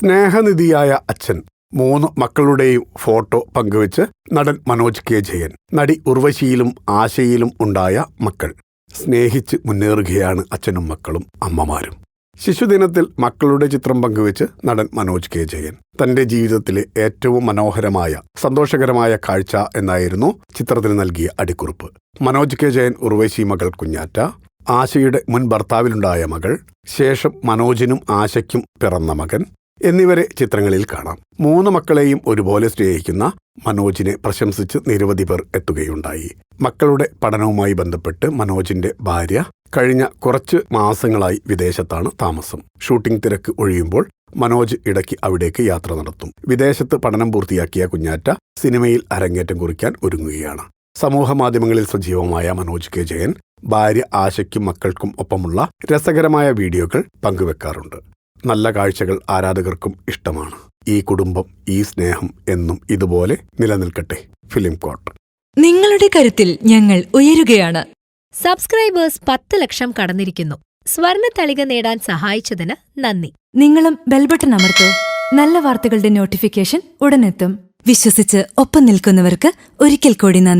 സ്നേഹനിധിയായ അച്ഛൻ മൂന്ന് മക്കളുടെയും ഫോട്ടോ പങ്കുവച്ച് നടൻ മനോജ് കെ. ജയൻ നടി ഉർവശിയിലും ആശയിലും ഉണ്ടായ മക്കൾ. സ്നേഹിച്ച് മുന്നേറുകയാണ് അച്ഛനും മക്കളും അമ്മമാരും. ശിശുദിനത്തിൽ മക്കളുടെ ചിത്രം പങ്കുവച്ച് നടൻ മനോജ് കെ. ജയൻ. തന്റെ ജീവിതത്തിലെ ഏറ്റവും മനോഹരമായ സന്തോഷകരമായ കാഴ്ച എന്നായിരുന്നു ചിത്രത്തിന് നൽകിയ അടിക്കുറിപ്പ്. മനോജ് കെ. ജയൻ ഉർവശി മകൾ കുഞ്ഞാറ്റ ആശയുടെ മുൻ ഭർത്താവിലുണ്ടായ മകൾ ശേഷം മനോജിനും ആശയ്ക്കും പിറന്ന മകൻ എന്നിവരെ ചിത്രങ്ങളിൽ കാണാം. മൂന്ന് മക്കളെയും ഒരുപോലെ സ്നേഹിക്കുന്ന മനോജിനെ പ്രശംസിച്ച് നിരവധി പേർ എത്തുകയുണ്ടായി. മക്കളുടെ പഠനവുമായി ബന്ധപ്പെട്ട് മനോജിന്റെ ഭാര്യ കഴിഞ്ഞ കുറച്ച് മാസങ്ങളായി വിദേശത്താണ് താമസം. ഷൂട്ടിംഗ് തിരക്ക് ഒഴിയുമ്പോൾ മനോജ് ഇടയ്ക്ക് അവിടേക്ക് യാത്ര നടത്തും. വിദേശത്ത് പഠനം പൂർത്തിയാക്കിയ കുഞ്ഞാറ്റ സിനിമയിൽ അരങ്ങേറ്റം കുറിക്കാൻ ഒരുങ്ങുകയാണ്. സമൂഹ മാധ്യമങ്ങളിൽ സജീവമായ മനോജ് കെ ജയൻ ഭാര്യ ആശയ്ക്കും മക്കൾക്കും ഒപ്പമുള്ള രസകരമായ വീഡിയോകൾ പങ്കുവെക്കാറുണ്ട്. നല്ല കാഴ്ചകൾ ആരാധകർക്കും ഇഷ്ടമാണ്. ഈ കുടുംബം ഈ സ്നേഹം എന്നും ഇതുപോലെ നിലനിൽക്കട്ടെ. ഫിലിം കോട്ട് നിങ്ങളുടെ കരുത്തിൽ ഞങ്ങൾ ഉയരുകയാണ്. സബ്സ്ക്രൈബേഴ്സ് പത്ത് ലക്ഷം കടന്നിരിക്കുന്നു. സ്വർണ തളിക നേടാൻ സഹായിച്ചതിന് നന്ദി. നിങ്ങളും ബെൽബട്ടൺ അമർത്തോ. നല്ല വാർത്തകളുടെ നോട്ടിഫിക്കേഷൻ ഉടനെത്തും. വിശ്വസിച്ച് ഒപ്പം നിൽക്കുന്നവർക്ക് ഒരിക്കൽ കൂടി നന്ദി.